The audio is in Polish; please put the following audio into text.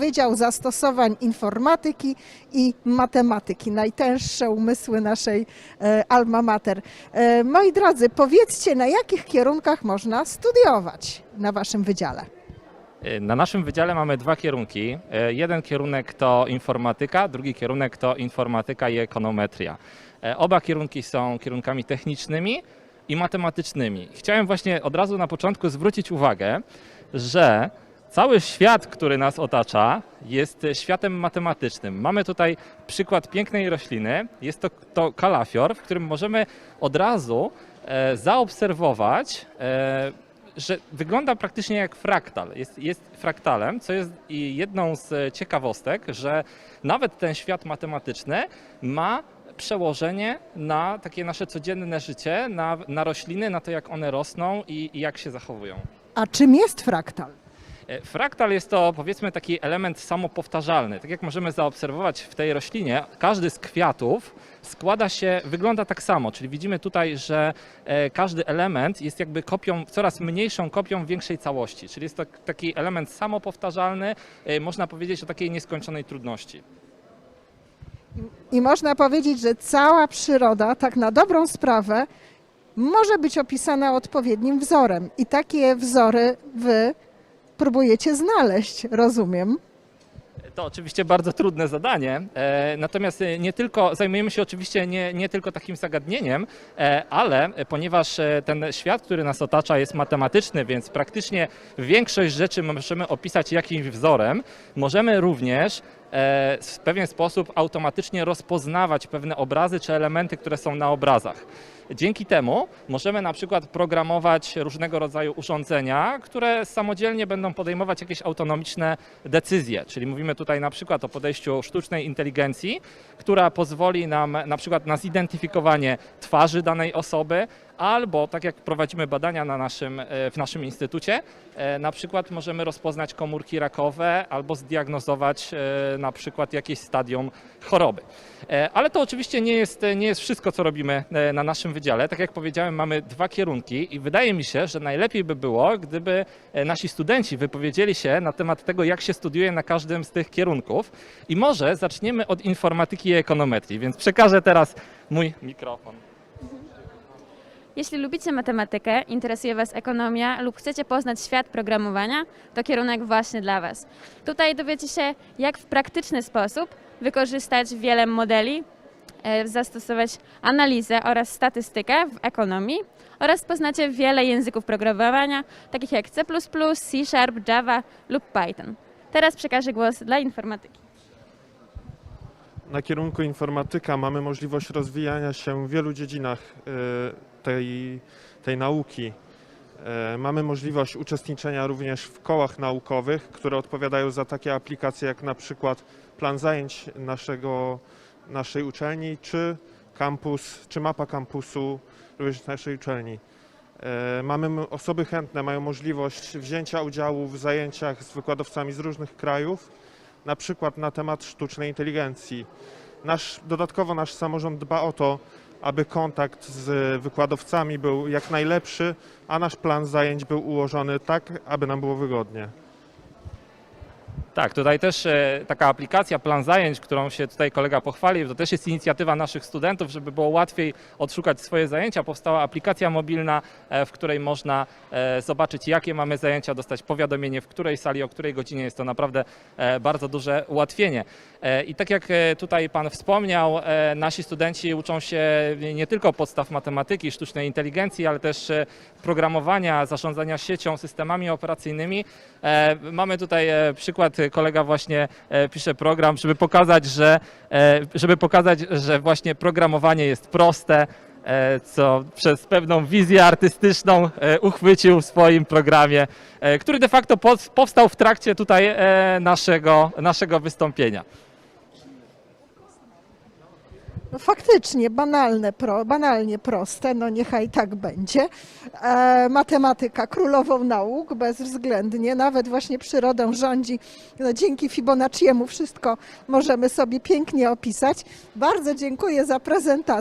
Wydział Zastosowań Informatyki i Matematyki, najtęższe umysły naszej e, alma mater. E, moi drodzy, powiedzcie, na jakich kierunkach można studiować na waszym wydziale? Na naszym wydziale mamy dwa kierunki. E, Jeden kierunek to informatyka, drugi kierunek to informatyka i ekonometria. E, Oba kierunki są kierunkami technicznymi i matematycznymi. Chciałem właśnie od razu na początku zwrócić uwagę, że cały świat, który nas otacza, jest światem matematycznym. Mamy tutaj przykład pięknej rośliny. Jest to, to kalafior, w którym możemy od razu e, zaobserwować e, że wygląda praktycznie jak fraktal. Jest, jest fraktalem, co jest jedną z ciekawostek, że nawet ten świat matematyczny ma przełożenie na takie nasze codzienne życie, na, na rośliny, na to jak one rosną i, i jak się zachowują. A czym jest fraktal? E, Fraktal jest to powiedzmy taki element samopowtarzalny. Tak jak możemy zaobserwować w tej roślinie, każdy z kwiatów składa się, wygląda tak samo, czyli widzimy tutaj, że e, każdy element jest jakby kopią, coraz mniejszą kopią większej całości, czyli jest to taki element samopowtarzalny, e, można powiedzieć o takiej nieskończonej trudności. I można powiedzieć, że cała przyroda, tak na dobrą sprawę, może być opisana odpowiednim wzorem. I takie wzory wy próbujecie znaleźć, rozumiem. To oczywiście bardzo trudne zadanie, e, natomiast e, nie tylko, zajmujemy się oczywiście nie, nie tylko takim zagadnieniem, e, ale ponieważ ten świat, który nas otacza jest matematyczny, więc praktycznie większość rzeczy możemy opisać jakimś wzorem, możemy również w pewien sposób automatycznie rozpoznawać pewne obrazy czy elementy, które są na obrazach. Dzięki temu możemy na przykład programować różnego rodzaju urządzenia, które samodzielnie będą podejmować jakieś autonomiczne decyzje. Czyli mówimy tutaj na przykład o podejściu sztucznej inteligencji, która pozwoli nam na przykład na zidentyfikowanie twarzy danej osoby, albo tak jak prowadzimy badania na naszym, e, w naszym instytucie, e, na przykład możemy rozpoznać komórki rakowe albo zdiagnozować e, na przykład jakieś stadium choroby. Ale to oczywiście nie jest, nie jest wszystko, co robimy na naszym wydziale. Tak jak powiedziałem, mamy dwa kierunki i wydaje mi się, że najlepiej by było, gdyby nasi studenci wypowiedzieli się na temat tego, jak się studiuje na każdym z tych kierunków. I może zaczniemy od informatyki i ekonometrii, więc przekażę teraz mój mikrofon. Jeśli lubicie matematykę, interesuje Was ekonomia lub chcecie poznać świat programowania, to kierunek właśnie dla Was. Tutaj dowiecie się, jak w praktyczny sposób wykorzystać wiele modeli, e, zastosować analizę oraz statystykę w ekonomii oraz poznacie wiele języków programowania, takich jak C++, C Sharp, Java lub Python. Teraz przekażę głos dla informatyki. Na kierunku informatyka mamy możliwość rozwijania się w wielu dziedzinach e, tej, tej nauki. E, Mamy możliwość uczestniczenia również w kołach naukowych, które odpowiadają za takie aplikacje jak na przykład plan zajęć naszego, naszej uczelni, czy kampus, czy mapa kampusu również naszej uczelni. E, Mamy osoby chętne, mają możliwość wzięcia udziału w zajęciach z wykładowcami z różnych krajów, na przykład na temat sztucznej inteligencji. Nasz, dodatkowo nasz samorząd dba o to, aby kontakt z wykładowcami był jak najlepszy, a nasz plan zajęć był ułożony tak, aby nam było wygodnie. Tak, tutaj też e, taka aplikacja, plan zajęć, którą się tutaj kolega pochwalił, to też jest inicjatywa naszych studentów, żeby było łatwiej odszukać swoje zajęcia. Powstała aplikacja mobilna, e, w której można e, zobaczyć, jakie mamy zajęcia, dostać powiadomienie, w której sali, o której godzinie. Jest to naprawdę bardzo duże ułatwienie. I tak jak tutaj Pan wspomniał, nasi studenci uczą się nie tylko podstaw matematyki, sztucznej inteligencji, ale też programowania, zarządzania siecią, systemami operacyjnymi. Mamy tutaj przykład, kolega właśnie e, pisze program, żeby pokazać, że, e, żeby pokazać, że właśnie programowanie jest proste, e, co przez pewną wizję artystyczną uchwycił w swoim programie, który de facto powstał w trakcie tutaj naszego, naszego wystąpienia. No faktycznie, banalne, pro, banalnie proste, no niechaj tak będzie. E, matematyka królową nauk, bezwzględnie, nawet właśnie przyrodą rządzi. No, dzięki Fibonacciemu wszystko możemy sobie pięknie opisać. Bardzo dziękuję za prezentację.